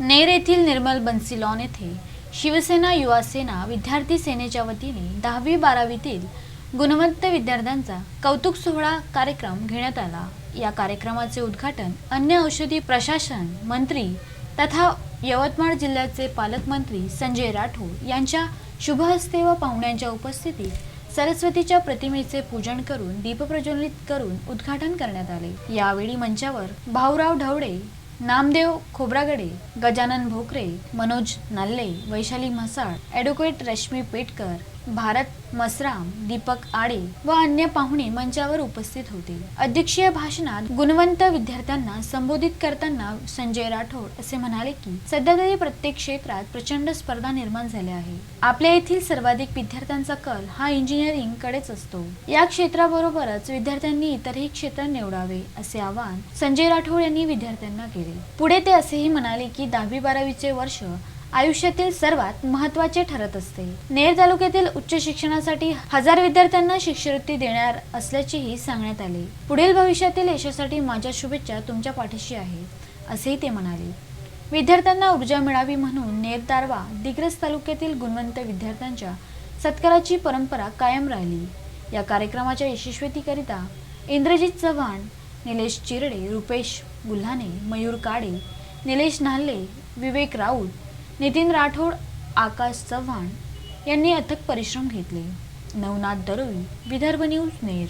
नेर येथील निर्मल बन्सीलॉन येथे शिवसेना युवा सेना विद्यार्थी सेनेच्या वतीने दहावी बारावीतील गुणवंत विद्यार्थ्यांचा कौतुक सोहळा कार्यक्रम घेण्यात आला. या कार्यक्रमाचे उद्घाटन अन्य औषधी प्रशासन मंत्री तथा यवतमाळ जिल्ह्याचे पालकमंत्री संजय राठोड यांच्या शुभहस्ते व पाहुण्यांच्या उपस्थितीत सरस्वतीच्या प्रतिमेचे पूजन करून दीपप्रज्वलित करून उद्घाटन करण्यात आले. यावेळी मंचावर भाऊराव ढवडे नामदेव खोब्रागडे गजानन भोकरे मनोज नाल्ले वैशाली म्हसाळ ॲडव्होकेट रश्मी पेटकर भारत मसराम दीपक आडे व अन्य पाहुणे मंचावर उपस्थित होते. अध्यक्षीय भाषणात गुणवंत विद्यार्थ्यांना संबोधित करताना संजय राठोड असे म्हणाले की सध्या तरी प्रत्येक क्षेत्रात प्रचंड स्पर्धा निर्माण झाल्या आहे आपल्या येथील सर्वाधिक विद्यार्थ्यांचा कल हा इंजिनिअरिंग कडेच असतो. या क्षेत्राबरोबरच विद्यार्थ्यांनी इतरही क्षेत्र निवडावे असे आवाहन संजय राठोड यांनी विद्यार्थ्यांना केले. पुढे ते असेही म्हणाले की दहावी बारावीचे वर्ष आयुष्यातील सर्वात महत्त्वाचे ठरत असते. नेर तालुक्यातील उच्च शिक्षणासाठी हजार विद्यार्थ्यांना शिष्यवृत्ती देणार असल्याचेही सांगण्यात आले. पुढील भविष्यातील यशासाठी माझ्या शुभेच्छा तुमच्या पाठीशी आहे असेही ते म्हणाले. विद्यार्थ्यांना ऊर्जा मिळावी म्हणून नेर तारवा दिग्रस तालुक्यातील गुणवंत विद्यार्थ्यांच्या सत्काराची परंपरा कायम राहिली. या कार्यक्रमाच्या यशस्वीकरिता इंद्रजित चव्हाण निलेश चिरडे रुपेश गुल्हाने मयूर काडे निलेश नाल्ले विवेक राऊत नितीन राठोड आकाश चव्हाण यांनी अथक परिश्रम घेतले. नवनाथ दरोई विदर्भ न्यूज नेर